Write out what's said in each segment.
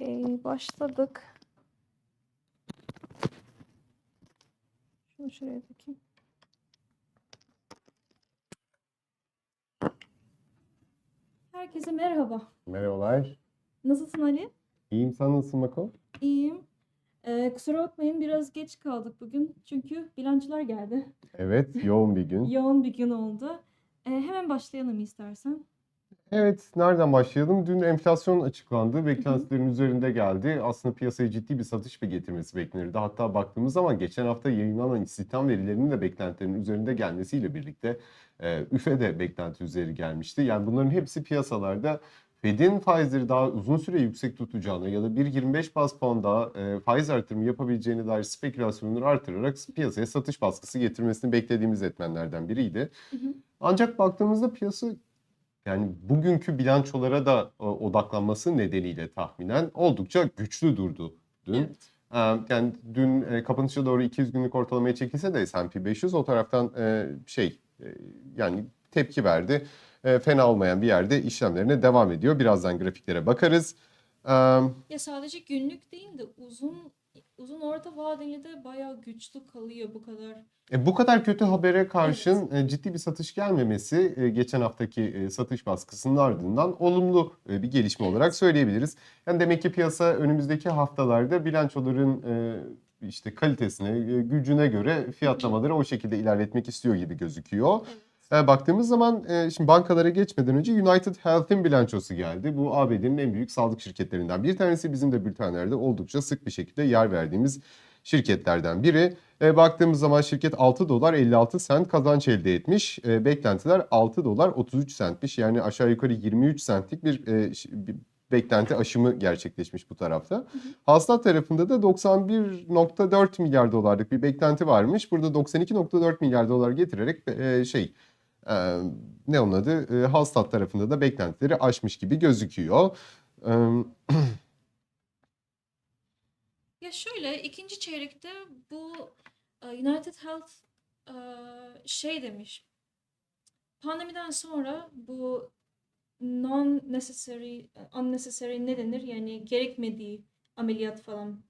Okey, başladık. Şunu şuraya takayım. Herkese merhaba. Merhabalar. Nasılsın Ali? İyiyim sen nasılsın Mako? İyiyim. Ee, kusura bakmayın biraz geç kaldık bugün. Çünkü bilançolar geldi. Evet yoğun bir gün. Yoğun bir gün oldu. Ee, hemen başlayalım istersen. Evet nereden başlayalım? Dün enflasyon açıklandı. Beklentilerin üzerinde geldi. Aslında piyasaya ciddi bir satış bir getirmesi beklenirdi. Hatta baktığımız zaman geçen hafta yayınlanan istihdam verilerinin de beklentilerin üzerinde gelmesiyle birlikte e, üfe de beklenti üzeri gelmişti. Yani bunların hepsi piyasalarda Fed'in faizleri daha uzun süre yüksek tutacağını ya da 1.25 bas puan daha e, faiz artırımı yapabileceğine dair spekülasyonları artırarak piyasaya satış baskısı getirmesini beklediğimiz etmenlerden biriydi. Hı hı. Ancak baktığımızda piyasa yani bugünkü bilançolara da e, odaklanması nedeniyle tahminen oldukça güçlü durdu dün. Evet. Yani dün e, kapanışa doğru 200 günlük ortalamaya çekilse de S&P 500 o taraftan e, şey yani tepki verdi. Fena olmayan bir yerde işlemlerine devam ediyor. Birazdan grafiklere bakarız. Ya sadece günlük değil de uzun uzun orta vadeli de bayağı güçlü kalıyor bu kadar. E, bu kadar kötü habere karşın e, ciddi bir satış gelmemesi e, geçen haftaki e, satış baskısının ardından olumlu e, bir gelişme Evet. olarak söyleyebiliriz. Yani demek ki piyasa önümüzdeki haftalarda bilançoların e, işte kalitesine, gücüne göre fiyatlamaları o şekilde ilerletmek istiyor gibi gözüküyor. Evet. E, baktığımız zaman e, şimdi bankalara geçmeden önce United Health'in bilançosu geldi. Bu ABD'nin en büyük sağlık şirketlerinden bir tanesi. Bizim de bültenlerde oldukça sık bir şekilde yer verdiğimiz şirketlerden biri. E, baktığımız zaman şirket 6 dolar 56 sent kazanç elde etmiş. E, beklentiler 6 dolar 33 sentmiş. Yani aşağı yukarı 23 centlik bir, e, beklenti aşımı gerçekleşmiş bu tarafta. Hasılat tarafında da 91.4 milyar dolarlık bir beklenti varmış. Burada 92.4 milyar dolar getirerek e, şey e, ne onun adı? E, hasılat tarafında da beklentileri aşmış gibi gözüküyor. E, Ya şöyle ikinci çeyrekte bu e, United Health e, şey demiş. Pandemiden sonra bu non necessary unnecessary ne denir? Yani gerekmediği ameliyat falan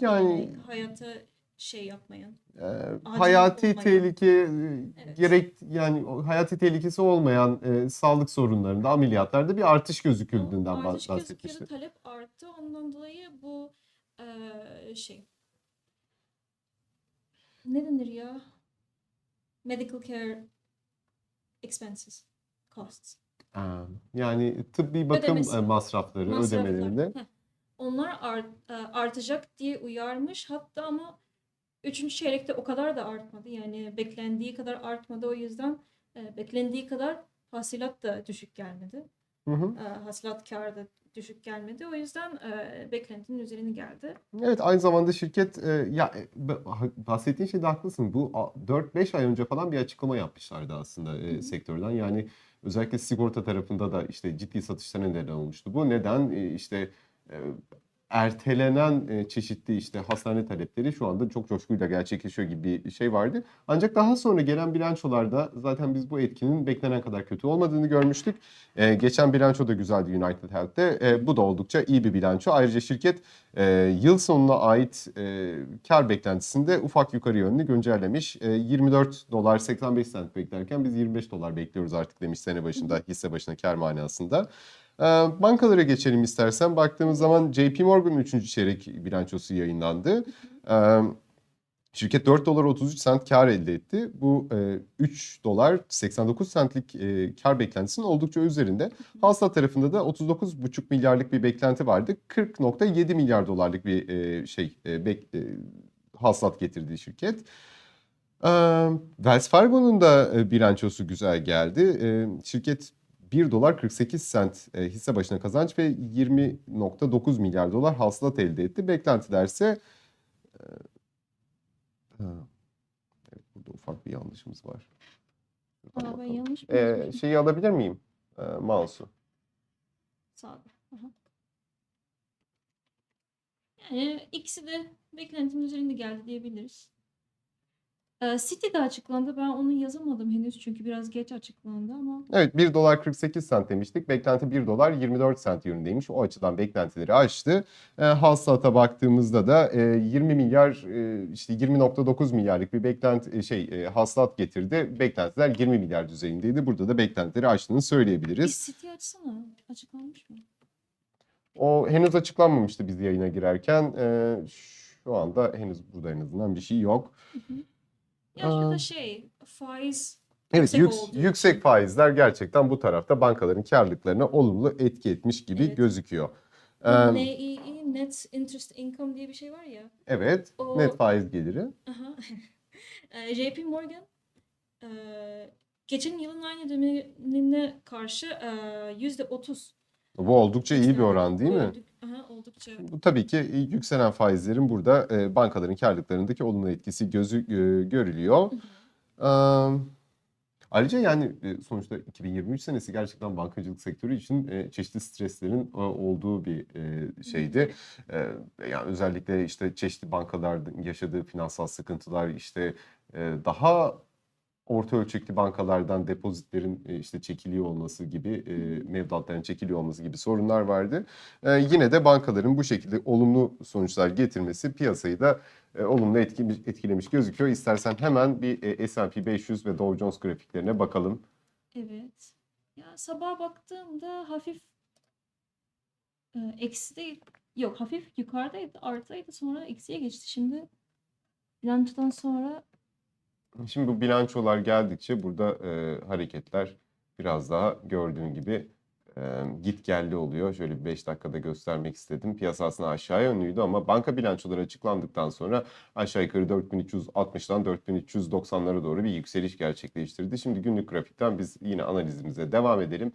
yani hayata şey yapmayan. e, hayati olmayan. tehlike e, Evet. gerek yani o hayati tehlikesi olmayan e, sağlık sorunlarında ameliyatlarda bir artış gözüküldüğünden bah- artış bahsetmişti. gözüküyordu, talep arttı. Ondan dolayı bu eee, şey ne denir ya? Medical care expenses, costs. Yani tıbbi bakım Ödemesi. e, masrafları Masraflar. ödemelerinde Heh. Onlar art- e, artacak diye uyarmış. Hatta ama üçüncü çeyrekte o kadar da artmadı. Yani beklendiği kadar artmadı. O yüzden e, beklendiği kadar hasılat da düşük gelmedi. Hı hı. E, hasılat kârı da düşük gelmedi. O yüzden e, beklentinin üzerine geldi. Evet aynı zamanda şirket e, ya e, bahsettiğin şeyde haklısın. Bu a- 4-5 ay önce falan bir açıklama yapmışlardı aslında e, Hı hı. sektörden. Yani özellikle sigorta tarafında da işte ciddi satışlara neden olmuştu. Bu neden E, işte e, ertelenen e, çeşitli işte hastane talepleri şu anda çok coşkuyla gerçekleşiyor gibi bir şey vardı. Ancak daha sonra gelen bilançolarda zaten biz bu etkinin beklenen kadar kötü olmadığını görmüştük. E, geçen bilanço da güzeldi United Health'te. E, bu da oldukça iyi bir bilanço. Ayrıca şirket e, yıl sonuna ait e, kar beklentisinde ufak yukarı yönlü güncellemiş. E, 24 dolar 85 sent beklerken biz 25 dolar bekliyoruz artık demiş sene başında hisse başına kar manasında. E, bankalara geçelim istersen. Baktığımız zaman JP Morgan'ın 3. çeyrek bilançosu yayınlandı. E, Şirket 4 dolar 33 sent kar elde etti. Bu e, 3 dolar 89 centlik e, kar beklentisinin oldukça üzerinde. Hasılat tarafında da 39,5 milyarlık bir beklenti vardı. 40.7 milyar dolarlık bir e, şey e, e, hasılat getirdi şirket. Ee, Wells Fargo'nun da e, bilançosu güzel geldi. E, şirket 1 dolar 48 sent e, hisse başına kazanç ve 20.9 milyar dolar hasılat elde etti. Beklentiler ise e, evet, burada ufak bir yanlışımız var. Aa, ben yanlış mı Ee, şeyi alabilir miyim? Ee, mouse'u. Sağda. Aha. Yani ikisi de beklentinin üzerinde geldi diyebiliriz. Ee, City'de açıklandı. Ben onu yazamadım henüz çünkü biraz geç açıklandı ama Evet 1 dolar 48 sent demiştik. Beklenti 1 dolar 24 sent yönündeymiş. O açıdan beklentileri aştı. E, hasılata baktığımızda da e, 20 milyar e, işte 20.9 milyarlık bir beklenti e, şey e, hasılat getirdi. Beklentiler 20 milyar düzeyindeydi. Burada da beklentileri aştığını bir söyleyebiliriz. City açsana. Açıklanmış mı? O henüz açıklanmamıştı biz yayına girerken. E, şu anda henüz burada en azından bir şey yok. Ya Aa. şey faiz Evet, Yüksek yüks- olduğu yüksek faizler gerçekten bu tarafta bankaların karlılıklarına olumlu etki etmiş gibi Evet. gözüküyor. Ee, NII Net Interest Income diye bir şey var ya. evet, O- net faiz geliri. Aha. Ee, JP Morgan geçen yılın aynı dönemine karşı yüzde otuz. Bu oldukça iyi bir oran değil mi? Olduk- Aha, oldukça. Bu tabii ki yükselen faizlerin burada e, bankaların karlılıklarındaki olumlu etkisi gözü e, görülüyor. Ee, ayrıca yani e, sonuçta 2023 senesi gerçekten bankacılık sektörü için e, çeşitli streslerin e, olduğu bir e, şeydi. E, yani özellikle işte çeşitli bankaların yaşadığı finansal sıkıntılar işte e, daha orta ölçekli bankalardan depozitlerin e, işte çekiliyor olması gibi e, mevduatların çekiliyor olması gibi sorunlar vardı. E, yine de bankaların bu şekilde olumlu sonuçlar getirmesi piyasayı da olumlu etkilemiş, etkilemiş gözüküyor. İstersen hemen bir S&P 500 ve Dow Jones grafiklerine bakalım. Evet. Ya sabah baktığımda hafif eksi değil. Yok hafif yukarıdaydı artıydı sonra eksiye geçti. Şimdi bilançodan sonra Şimdi bu bilançolar geldikçe burada e, hareketler biraz daha gördüğün gibi e, git geldi oluyor. Şöyle bir 5 dakikada göstermek istedim. Piyasa aslında aşağı yönlüydü ama banka bilançoları açıklandıktan sonra aşağı yukarı 4360'dan 4390'lara doğru bir yükseliş gerçekleştirdi. Şimdi günlük grafikten biz yine analizimize devam edelim.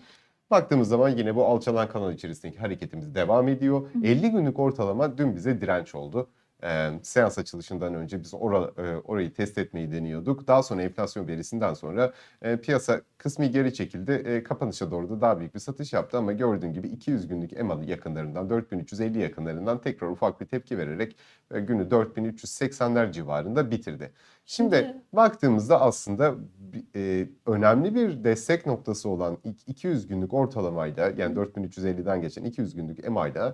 Baktığımız zaman yine bu alçalan kanal içerisindeki hareketimiz devam ediyor. Hı hı. 50 günlük ortalama dün bize direnç oldu. Ee, seans açılışından önce biz ora- e, orayı test etmeyi deniyorduk. Daha sonra enflasyon verisinden sonra e, piyasa kısmi geri çekildi. E, kapanışa doğru da daha büyük bir satış yaptı ama gördüğün gibi 200 günlük EMA yakınlarından 4350 yakınlarından tekrar ufak bir tepki vererek e, günü 4380'ler civarında bitirdi. Şimdi Şimdi- baktığımızda aslında e, önemli bir destek noktası olan ik- 200 günlük ortalamayla yani 4350'den geçen 200 günlük EMA'yla e,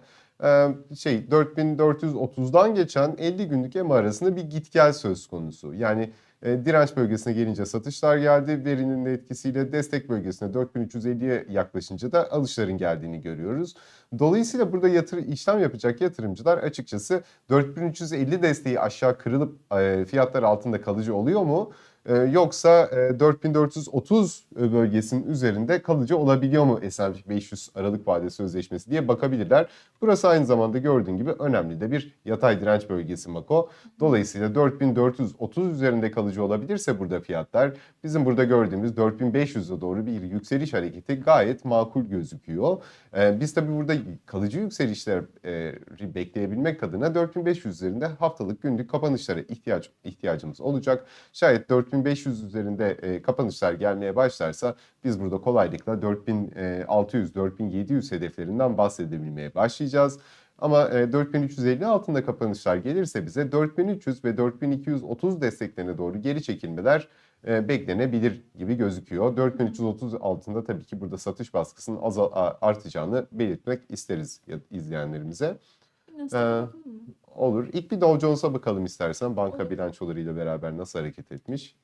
şey 4430'dan geçen 50 günlük EMA arasında bir git gel söz konusu. Yani e, direnç bölgesine gelince satışlar geldi. Verinin de etkisiyle destek bölgesine 4350'ye yaklaşınca da alışların geldiğini görüyoruz. Dolayısıyla burada yatır, işlem yapacak yatırımcılar açıkçası 4350 desteği aşağı kırılıp e, fiyatlar altında kalıcı oluyor mu? E, yoksa e, 4430 bölgesinin üzerinde kalıcı olabiliyor mu S&P 500 Aralık vade sözleşmesi diye bakabilirler. Burası aynı zamanda gördüğün gibi önemli de bir yatay direnç bölgesi Mako. Dolayısıyla 4430 üzerinde kalıcı olabilirse burada fiyatlar bizim burada gördüğümüz 4500'e doğru bir yükseliş hareketi gayet makul gözüküyor. Ee, biz tabii burada kalıcı yükselişleri bekleyebilmek adına 4500 üzerinde haftalık günlük kapanışlara ihtiyaç ihtiyacımız olacak. Şayet 4500 üzerinde e, kapanışlar gelmeye başlarsa biz burada kolaylıkla 4600-4700 hedeflerinden bahsedebilmeye başlayacağız. Ama e, 4350 altında kapanışlar gelirse bize 4300 ve 4230 desteklerine doğru geri çekilmeler e, beklenebilir gibi gözüküyor. 4330 altında tabii ki burada satış baskısının azal, artacağını belirtmek isteriz izleyenlerimize. Nasıl Ee? Olur. İlk bir Dow Jones'a bakalım istersen. Banka bilançolarıyla beraber nasıl hareket etmiş.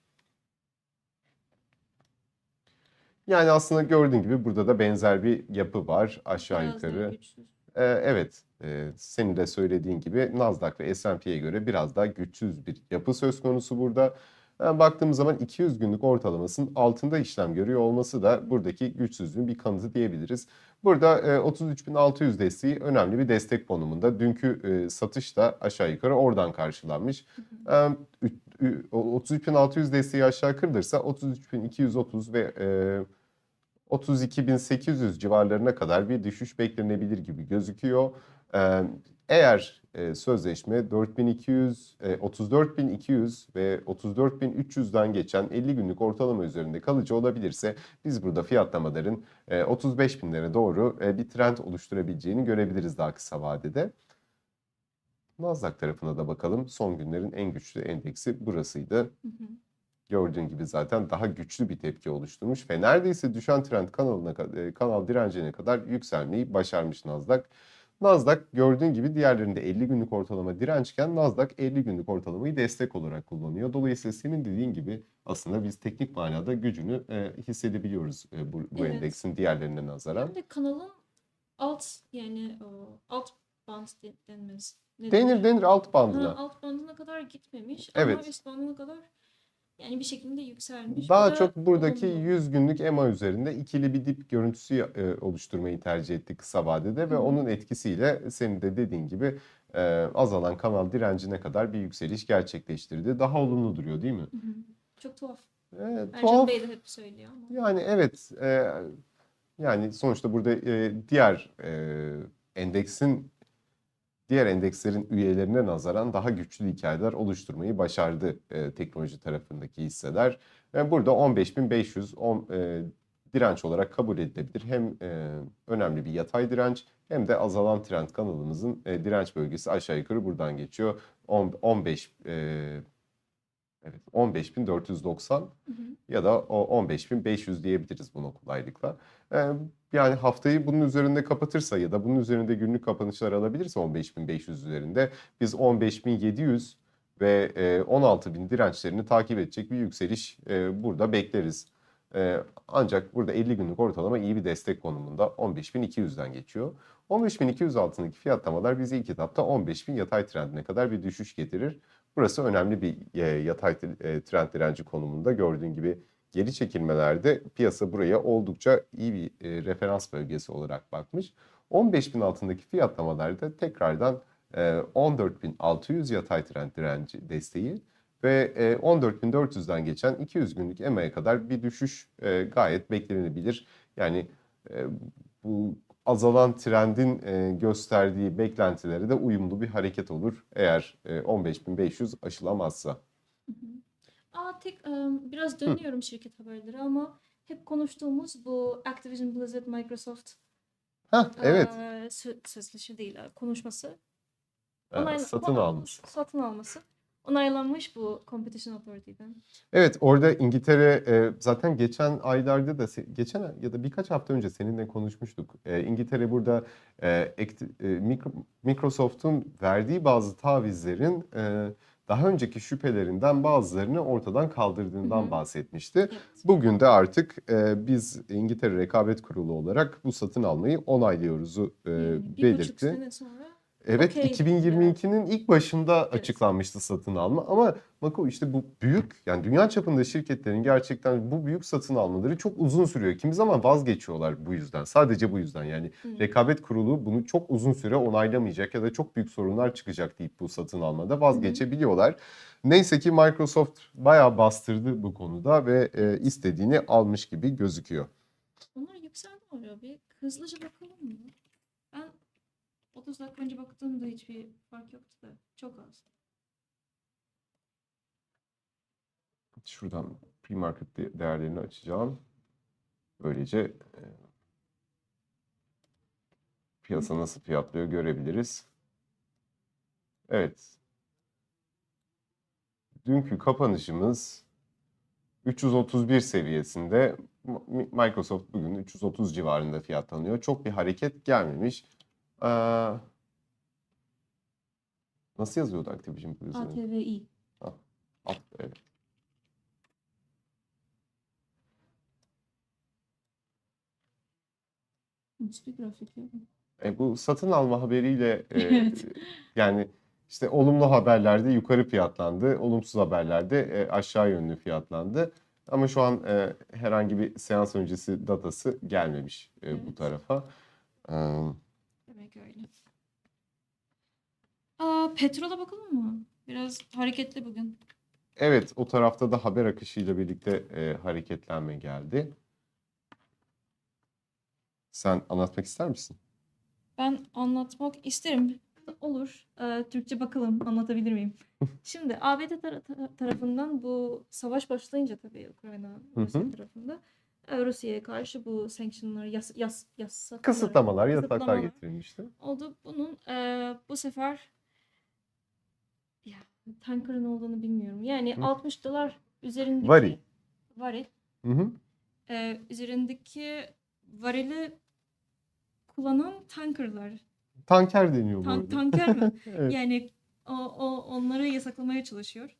Yani aslında gördüğün gibi burada da benzer bir yapı var aşağı Biraz daha yukarı. güçsüz. Ee, evet, e, senin de söylediğin gibi Nasdaq ve S&P'ye göre biraz daha güçsüz bir yapı söz konusu burada. Yani baktığımız zaman 200 günlük ortalamasının altında işlem görüyor olması da buradaki güçsüzlüğün bir kanıtı diyebiliriz. Burada e, 33.600 desteği önemli bir destek konumunda. Dünkü e, satış da aşağı yukarı oradan karşılanmış. E, ü- ü- o 33.600 desteği aşağı kırılırsa 33.230 ve e, 32.800 civarlarına kadar bir düşüş beklenebilir gibi gözüküyor. Eğer e, sözleşme 4200, e, 34.200 ve 34.300'den geçen 50 günlük ortalama üzerinde kalıcı olabilirse biz burada fiyatlamaların e, 35.000'lere doğru e, bir trend oluşturabileceğini görebiliriz daha kısa vadede. Nasdaq tarafına da bakalım. Son günlerin en güçlü endeksi burasıydı. Hı hı. Gördüğün gibi zaten daha güçlü bir tepki oluşturmuş ve neredeyse düşen trend kanalına e, kanal direncine kadar yükselmeyi başarmış Nasdaq. Nasdaq gördüğün gibi diğerlerinde 50 günlük ortalama dirençken Nasdaq 50 günlük ortalamayı destek olarak kullanıyor. Dolayısıyla senin dediğin gibi aslında biz teknik manada gücünü e, hissedebiliyoruz e, bu, bu Evet. endeksin diğerlerine nazaran. Hem de kanalın alt yani o, alt band de- denmez. Ne Denir denir alt Ha, bandına. alt bandına kadar gitmemiş Evet. ama üst bandına kadar yani bir şekilde yükselmiş. Bu Daha da çok buradaki olumlu. 100 günlük EMA üzerinde ikili bir dip görüntüsü e, oluşturmayı tercih etti kısa vadede ve Hı onun etkisiyle senin de dediğin gibi e, azalan kanal direncine kadar bir yükseliş gerçekleştirdi. Daha olumlu duruyor değil mi? Hı hı. Çok tuhaf. E, tuhaf. Bey de hep söylüyor ama. Yani evet e, yani sonuçta burada e, diğer e, endeksin diğer endekslerin üyelerine nazaran daha güçlü hikayeler oluşturmayı başardı e, teknoloji tarafındaki hisseler. Yani burada 15.500 on- e, direnç olarak kabul edilebilir. Hem e, önemli bir yatay direnç hem de azalan trend kanalımızın e, direnç bölgesi aşağı yukarı buradan geçiyor. On- 15 e, evet 15.490 Hı hı. ya da o 15.500 diyebiliriz bunu kolaylıkla. Ee, yani haftayı bunun üzerinde kapatırsa ya da bunun üzerinde günlük kapanışlar alabilirse 15.500 üzerinde biz 15.700 ve e, 16.000 dirençlerini takip edecek bir yükseliş e, burada bekleriz. E, ancak burada 50 günlük ortalama iyi bir destek konumunda 15.200'den geçiyor. 15.200 altındaki fiyatlamalar bizi ilk etapta 15.000 yatay trendine kadar bir düşüş getirir. Burası önemli bir e, yatay e, trend direnci konumunda gördüğün gibi geri çekilmelerde piyasa buraya oldukça iyi bir e, referans bölgesi olarak bakmış. 15.000 altındaki fiyatlamalarda tekrardan e, 14.600 yatay trend direnci desteği ve e, 14.400'den geçen 200 günlük EMA'ya kadar bir düşüş e, gayet beklenebilir. Yani e, bu azalan trendin e, gösterdiği beklentilere de uyumlu bir hareket olur eğer e, 15.500 aşılamazsa. Hı hı. Aa, tek e, biraz dönüyorum şirket haberleri ama hep konuştuğumuz bu Activision Blizzard Microsoft Hah, evet. e, sö- değil e, konuşması. Onayla- satın alması. Satın alması. Onaylanmış bu Competition Authority'den. Evet orada İngiltere e, zaten geçen aylarda da geçen ya da birkaç hafta önce seninle konuşmuştuk. E, İngiltere burada e, Microsoft'un verdiği bazı tavizlerin e, daha önceki şüphelerinden bazılarını ortadan kaldırdığından Hı hı. bahsetmişti. Evet. Bugün de artık e, biz İngiltere Rekabet Kurulu olarak bu satın almayı onaylıyoruzu e, Yani bir buçuk belirtti. sene sonra Evet Okey. 2022'nin ilk başında Evet. açıklanmıştı satın alma ama Mako işte bu büyük yani dünya çapında şirketlerin gerçekten bu büyük satın almaları çok uzun sürüyor. Kimi zaman vazgeçiyorlar bu yüzden. Sadece bu yüzden yani Hı. rekabet kurulu bunu çok uzun süre onaylamayacak ya da çok büyük sorunlar çıkacak deyip bu satın almada vazgeçebiliyorlar. Neyse ki Microsoft bayağı bastırdı bu konuda ve e, istediğini almış gibi gözüküyor. onlar yükseldi mi oraya bir hızlıca bakalım mı? Ben 30 dakika önce baktığımda hiçbir fark yoktu da çok az. Şuradan pre-market de- değerlerini açacağım. Böylece e, piyasa nasıl fiyatlıyor görebiliriz. Evet. Dünkü kapanışımız 331 seviyesinde. Microsoft bugün 330 civarında fiyatlanıyor. Çok bir hareket gelmemiş. Aa, nasıl yazıyordu Activision Blizzard'ın? ATVI. Alt, evet. Hiçbir grafik yok. E, bu satın alma haberiyle e, Evet. yani işte olumlu haberlerde yukarı fiyatlandı, olumsuz haberlerde e, aşağı yönlü fiyatlandı. Ama şu an e, herhangi bir seans öncesi datası gelmemiş e, bu Evet. tarafa. E, Demek öyle. Aa, petrola bakalım mı? Biraz hareketli bugün. evet, o tarafta da haber akışıyla birlikte e, hareketlenme geldi. Sen anlatmak ister misin? Ben anlatmak isterim. Olur. Ee, Türkçe bakalım anlatabilir miyim? Şimdi ABD tara- tarafından bu savaş başlayınca tabii Ukrayna Rusya tarafında Rusya'ya karşı bu sanctionlar yas, yas, yasaklar, Kısıtlamalar, yasaklar getirilmişti. oldu. Bunun e, bu sefer tanker'ın olduğunu bilmiyorum. Yani Hı. 60 dolar üzerindeki Varil. varil Hı hı. e, üzerindeki varili kullanan tankerlar. Tanker deniyor bu Tan- arada. tanker mi? Evet. Yani o, o onları yasaklamaya çalışıyor.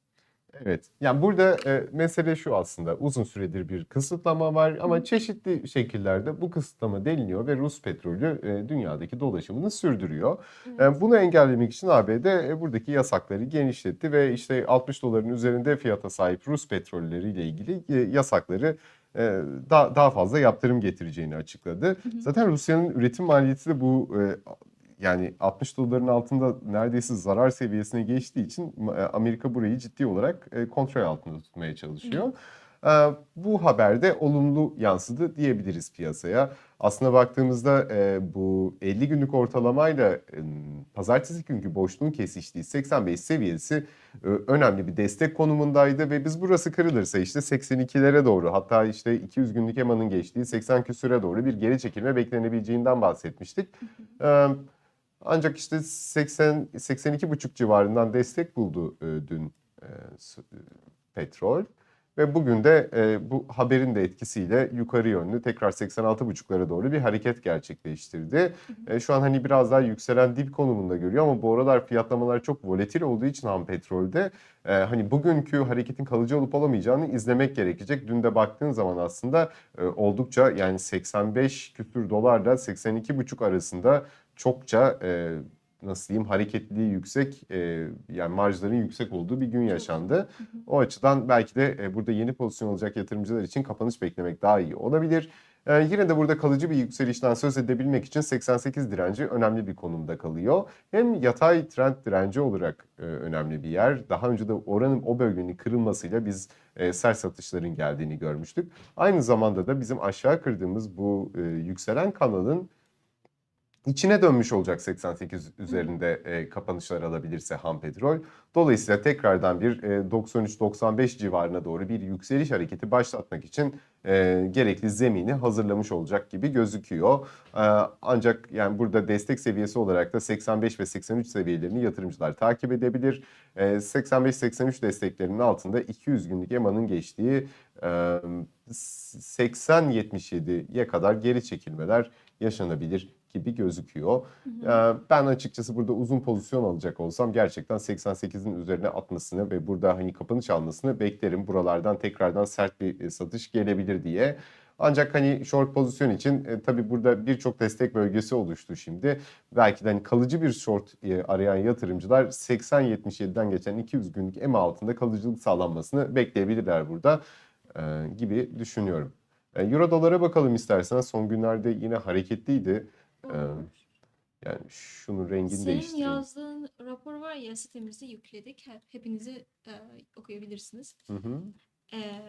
Evet. Yani burada e, mesele şu aslında. Uzun süredir bir kısıtlama var ama çeşitli şekillerde bu kısıtlama deliniyor ve Rus petrolü e, dünyadaki dolaşımını sürdürüyor. Evet. E, bunu engellemek için ABD e, buradaki yasakları genişletti ve işte 60 doların üzerinde fiyata sahip Rus petrolleriyle ilgili e, yasakları e, daha, daha fazla yaptırım getireceğini açıkladı. Zaten Rusya'nın üretim maliyeti de bu e, yani 60 doların altında neredeyse zarar seviyesine geçtiği için e, Amerika burayı ciddi olarak e, kontrol altında tutmaya çalışıyor. E, Bu haberde olumlu yansıdı diyebiliriz piyasaya. Aslına baktığımızda bu 50 günlük ortalamayla pazartesi günkü boşluğun kesiştiği 85 seviyesi önemli bir destek konumundaydı ve biz burası kırılırsa işte 82'lere doğru hatta işte 200 günlük EMA'nın geçtiği 80 küsüre doğru bir geri çekilme beklenebileceğinden bahsetmiştik. E, ancak işte 80 82,5 civarından destek buldu e, dün e, e, petrol ve bugün de bu haberin de etkisiyle yukarı yönlü tekrar 86,5'lara doğru bir hareket gerçekleştirdi. Şu an hani biraz daha yükselen dip konumunda görüyor ama bu aralar fiyatlamalar çok volatil olduğu için ham petrolde e, hani bugünkü hareketin kalıcı olup olamayacağını izlemek gerekecek. Dün de baktığın zaman aslında e, oldukça yani 85 küsür dolarla 82,5 arasında çokça e, nasıl diyeyim hareketliliği yüksek e, yani marjların yüksek olduğu bir gün yaşandı. O açıdan belki de e, burada yeni pozisyon alacak yatırımcılar için kapanış beklemek daha iyi olabilir. E, yine de burada kalıcı bir yükselişten söz edebilmek için 88 direnci önemli bir konumda kalıyor. Hem yatay trend direnci olarak e, önemli bir yer. Daha önce de oranın o bölgenin kırılmasıyla biz e, sert satışların geldiğini görmüştük. Aynı zamanda da bizim aşağı kırdığımız bu e, yükselen kanalın içine dönmüş olacak 88 üzerinde e, kapanışlar alabilirse ham petrol. Dolayısıyla tekrardan bir e, 93-95 civarına doğru bir yükseliş hareketi başlatmak için e, gerekli zemini hazırlamış olacak gibi gözüküyor. E, ancak yani burada destek seviyesi olarak da 85 ve 83 seviyelerini yatırımcılar takip edebilir. E, 85-83 desteklerinin altında 200 günlük EMA'nın geçtiği e, 80-77'ye kadar geri çekilmeler yaşanabilir gibi gözüküyor. Ee, Ben açıkçası burada uzun pozisyon alacak olsam gerçekten 88'in üzerine atmasını ve burada hani kapanış almasını beklerim. Buralardan tekrardan sert bir e, satış gelebilir diye. Ancak hani short pozisyon için e, tabii burada birçok destek bölgesi oluştu şimdi. Belki de hani kalıcı bir short e, arayan yatırımcılar 80-77'den geçen 200 günlük EMA altında kalıcılık sağlanmasını bekleyebilirler burada e, gibi düşünüyorum. E, Euro dolara bakalım istersen. Son günlerde yine hareketliydi. Ee, Yani şunun rengini Senin değiştireyim. yazdığın rapor var ya sitemizde yükledik. Hep, hepinizi e, okuyabilirsiniz. Hı hı. E,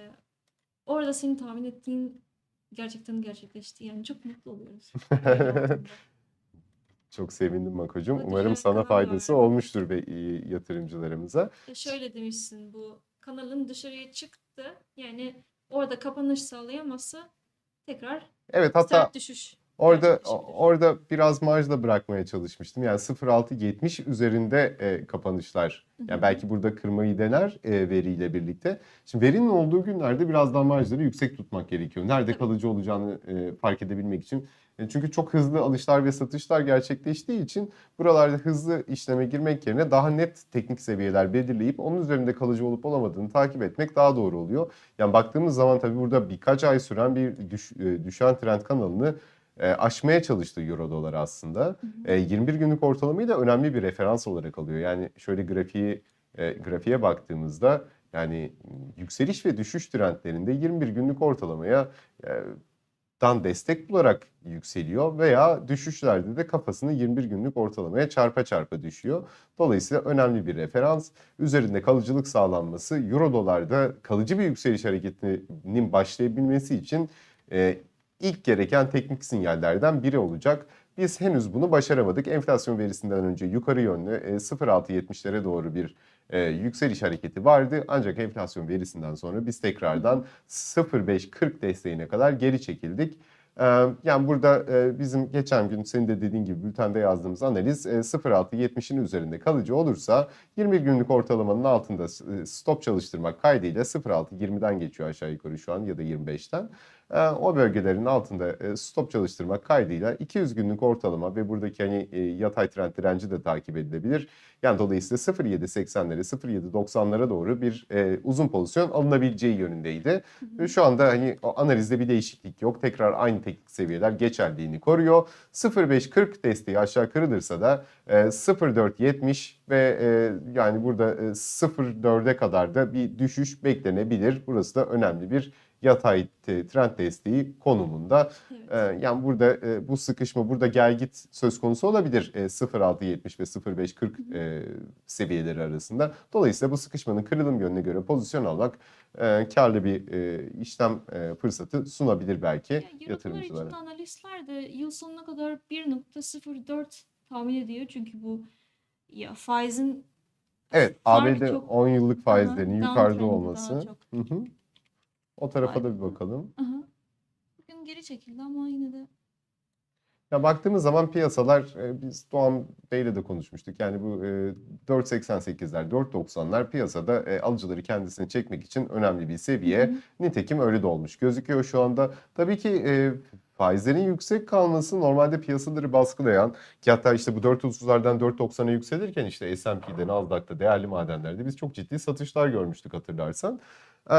orada senin tahmin ettiğin gerçekten gerçekleşti. Yani çok mutlu oluyoruz. Çok sevindim Mako'cum. Hadi Umarım sana faydası var. olmuştur be yatırımcılarımıza. E, şöyle demişsin bu kanalın dışarıya çıktı. Yani orada kapanış sağlayamazsa tekrar Evet hatta sert düşüş. Orada orada biraz marjla bırakmaya çalışmıştım. Yani 0.670 üzerinde e, kapanışlar. Yani belki burada kırmayı dener e, veriyle birlikte. Şimdi verinin olduğu günlerde biraz daha marjları yüksek tutmak gerekiyor. Nerede kalıcı olacağını e, fark edebilmek için. E, Çünkü çok hızlı alışlar ve satışlar gerçekleştiği için buralarda hızlı işleme girmek yerine daha net teknik seviyeler belirleyip onun üzerinde kalıcı olup olamadığını takip etmek daha doğru oluyor. Yani baktığımız zaman tabii burada birkaç ay süren bir düş- e, düşen trend kanalını aşmaya çalıştı euro dolar aslında. E, 21 günlük ortalamayı da önemli bir referans olarak alıyor. Yani şöyle grafiği e, grafiğe baktığımızda yani yükseliş ve düşüş trendlerinde 21 günlük ortalamaya e, dan destek bularak yükseliyor veya düşüşlerde de kafasını 21 günlük ortalamaya çarpa çarpa düşüyor. Dolayısıyla önemli bir referans. Üzerinde kalıcılık sağlanması Euro dolarda kalıcı bir yükseliş hareketinin başlayabilmesi için e, ilk gereken teknik sinyallerden biri olacak. Biz henüz bunu başaramadık. Enflasyon verisinden önce yukarı yönlü e, 0.670'lere doğru bir e, yükseliş hareketi vardı. Ancak enflasyon verisinden sonra biz tekrardan 0.540 desteğine kadar geri çekildik. Ee, Yani burada e, bizim geçen gün senin de dediğin gibi bültende yazdığımız analiz e, 0.6-70'in üzerinde kalıcı olursa 20 günlük ortalamanın altında e, stop çalıştırmak kaydıyla 0.6-20'den geçiyor aşağı yukarı şu an ya da 25'ten. Ee, O bölgelerin altında e, stop çalıştırmak kaydıyla 200 günlük ortalama ve buradaki hani e, yatay trend direnci de takip edilebilir. Yani dolayısıyla 0.780'lere 0.790'lara doğru bir e, uzun pozisyon alınabileceği yönündeydi. Şu anda hani analizde bir değişiklik yok. Tekrar aynı teknik seviyeler geçerliğini koruyor. 0.540 desteği aşağı kırılırsa da e, 0.470 ve e, yani burada e, 0.4'e kadar da bir düşüş beklenebilir. Burası da önemli bir yatay trend desteği konumunda. Evet. Ee, Yani burada e, bu sıkışma, burada gelgit söz konusu olabilir e, 0.670 ve 0.540 e, seviyeleri arasında. Dolayısıyla bu sıkışmanın kırılım yönüne göre pozisyon almak e, karlı bir e, işlem e, fırsatı sunabilir belki Ya, yatırımcılar yatırımcılara. için analistler de yıl sonuna kadar 1.04 tahmin ediyor. Çünkü bu ya faizin Evet, ABD çok- 10 yıllık faizlerinin Aha, yukarıda olması. Hı hı. O tarafa Vay da bir bakalım. Aha. Bugün geri çekildi ama yine de Ya baktığımız zaman piyasalar e, biz Doğan Bey'le de konuşmuştuk. Yani bu e, 4.88'ler, 4.90'lar piyasada e, alıcıları kendisine çekmek için önemli bir seviye. Hı hı. Nitekim öyle de olmuş gözüküyor şu anda. Tabii ki e, faizlerin yüksek kalması normalde piyasaları baskılayan ki hatta işte bu 4.30'lardan 4.90'a yükselirken işte S&P'de, Nasdaq'ta, değerli madenlerde biz çok ciddi satışlar görmüştük hatırlarsan. Ee,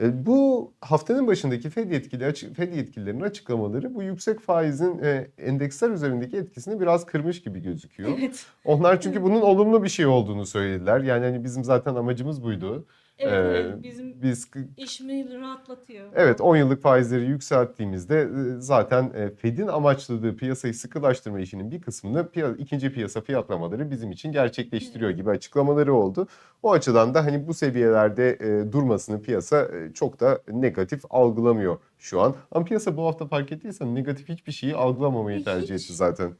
e, Bu haftanın başındaki Fed yetkili Fed yetkililerinin açıklamaları bu yüksek faizin e, endeksler üzerindeki etkisini biraz kırmış gibi gözüküyor. evet. Onlar çünkü bunun olumlu bir şey olduğunu söylediler. Yani hani bizim zaten amacımız buydu. Evet, Ee, evet bizim Biz işimi rahatlatıyor. evet 10 yıllık faizleri yükselttiğimizde zaten Fed'in amaçladığı piyasayı sıkılaştırma işinin bir kısmını piya- ikinci piyasa fiyatlamaları bizim için gerçekleştiriyor gibi açıklamaları oldu. O açıdan da hani bu seviyelerde e, durmasını piyasa e, çok da negatif algılamıyor şu an. Ama piyasa bu hafta fark ettiysen negatif hiçbir şeyi algılamamayı tercih Hiç. etti zaten.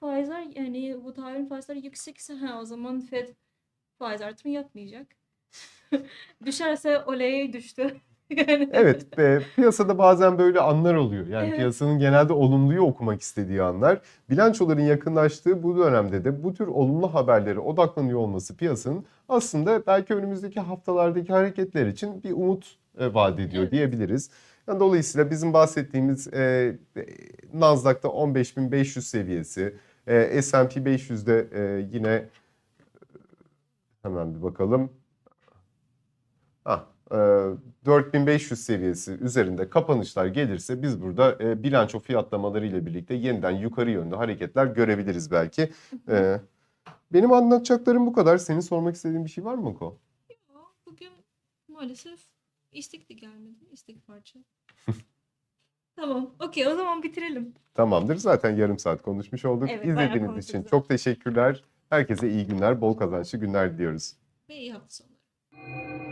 Faizler yani bu tahvil faizleri yüksekse ha o zaman Fed faiz artımı yapmayacak. Düşerse oley düştü. Evet, e, piyasada bazen böyle anlar oluyor. Yani Evet. piyasanın genelde olumluyu okumak istediği anlar. Bilançoların yakınlaştığı bu dönemde de bu tür olumlu haberlere odaklanıyor olması piyasanın aslında belki önümüzdeki haftalardaki hareketler için bir umut e, vaat ediyor Evet. diyebiliriz. Yani dolayısıyla bizim bahsettiğimiz e, Nasdaq'ta 15.500 seviyesi, e, S&P 500'de e, yine hemen bir bakalım. Ah, e, 4500 seviyesi üzerinde kapanışlar gelirse biz burada e, bilanço fiyatlamaları ile birlikte yeniden yukarı yönlü hareketler görebiliriz belki. E, benim anlatacaklarım bu kadar. Senin sormak istediğin bir şey var mı Ko? Ya, Bugün maalesef istek de gelmedi. İstek parça. tamam. Okey o zaman bitirelim. Tamamdır. Zaten yarım saat konuşmuş olduk. Evet, bayağı İzlediğiniz için zaten. çok teşekkürler. Herkese iyi günler, bol kazançlı günler diliyoruz. Ve iyi hafta sonları.